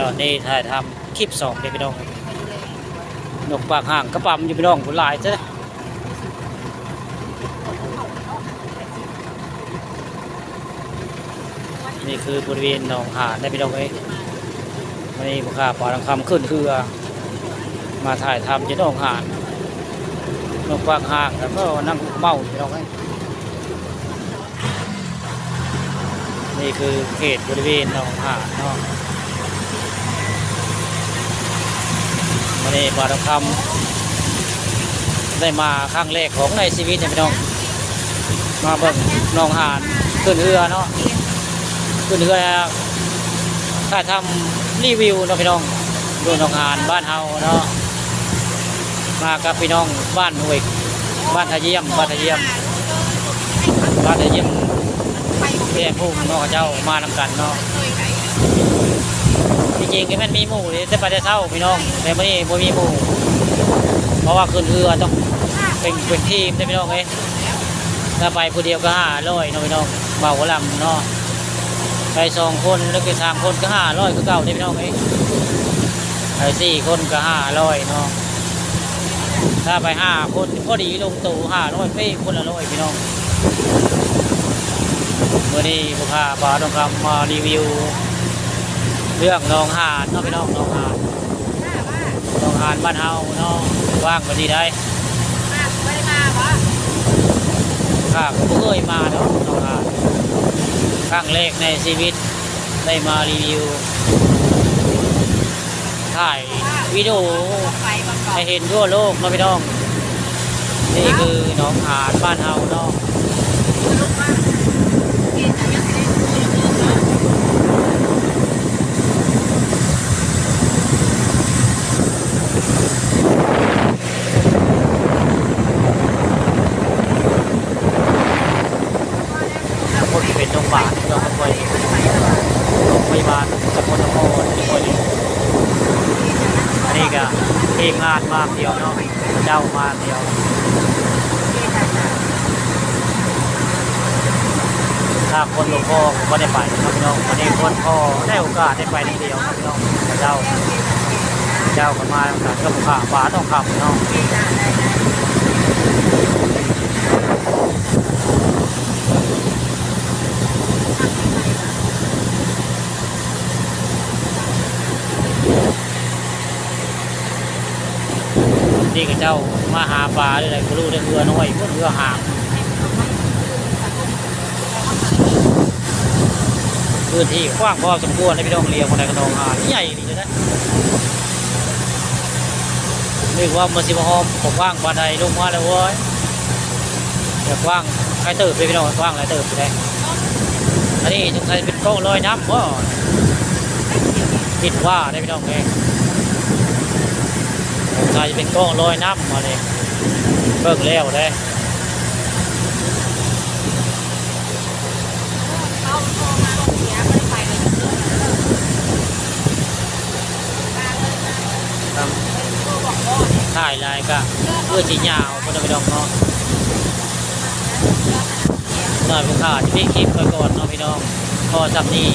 ตอนนี้ถ่ายทำคลิปสองเด็กพี่น้องนกปากห่างกระปั๊มอยู่พี่น้องผลลายซะนะนี่คือบริเวณหนองหาดได้พี่น้องเอ้ยวันนี้บุคคาปลาลังคำขึ้นเรือมาถ่ายทำจะหนองหาดนกปากห่างแล้วก็นั่งเมาอยู่พี่น้องเอ้ยนี่คือเขตบริเวณหนองหาเนาะ วันนี้บาร์คำได้มาครั้งแรกของในชีวิตเนี่ยพี่น้อง มาเบิ่งนองหาดขึ้นเรือเนาะขึ้นเรือถ้าทำรีวิวเนาะพี่น้องดูหนองหาดบ้านเฮาเนาะมากับพี่น้องบ้านห้วยบ้านทะเยี่ยมบ้านทะเยี่ยมบ้านทะเยี่ยมเพียพุ่งเนาะเขาเจ้ามานำกันเนาะ จริงๆก็มันมีหมู่เลยแต่ไปได้เท่าพี่น้องแต่วันนี้บ่มีหมู่ เพราะว่าขึ้นเรือต้องเป็นเป็นทีมได้พี่น้องเอ้ยถ้าไปผู้เดียวก็ห้าร้อยเนาะพี่น้องเบาหัวลำเนาะไปสองคนแล้วก็สามคนก็ห้าร้อยก็เก่าได้พี่น้องเอ้ยไปสี่คนก็ห้าร้อยเนาะถ้าไปห้าคนพอดีลงตู่ห้าร้อยเป้คนละร้อยพี่น้องวันนี้ผู้พาปลาทองคำมารีวิว เรื่องหนองหานเนาะพี่น้องหนองหานหนองหานบ้านเฮาเนาะว่างวันนี้ได้ข้าก็บ่เคยมาเนาะหนองหานครั้งแรกในชีวิตได้มารีวิวถ่ายวิดีโอให้เห็นทั่วโลกเนาะพี่น้องนี่คือหนองหานบ้านเฮาเนาะ คนที่เป็นโรงพยา บาลเราก็ไปโรงพยาบาลสกลนครที่คนอันนี้ก็เองงานมาเดียวเนาะเจ้ามาเดียวถ้าคนหลวงพ่อผมก็ได้ไปนะครับพี่น้องวันนี้คนพ่อได้โอกาสได้ไปนิดเดียวครับพี่น้องเจ้า เจ้าก็มาทำการกับข้าฟ้าต้องขับเนาะ นี่กับเจ้ามาหาปลาด้วยอะไรก็รู้ได้เรือน้อยเพื่อเรือหางพื้นที่กว้างพอสมควรนพี่น้องเรียงคนใดก็นองหาใหญ่ดีเลยนะนึกว่ามันสิบหอมผมว่างปานใดลงมาแล้วเว้ยแต่กว้างใครเติบไปพี่น้องกว้างหลายเติบไปเลยอันนี้สงสัยเป็นกล้องลอยน้ำว่าคิดว่าได้พี่น้องเอง กลายเป็นกล้องลอยน้ำมาเลยเบิ่งแล้วเลยถ่ายลายก็เพื่อจียาวคนจะไปดองเนาะหน่อยผู้ขาที่คลิปไปก่อนเนาะพี่น้องพอสับนี้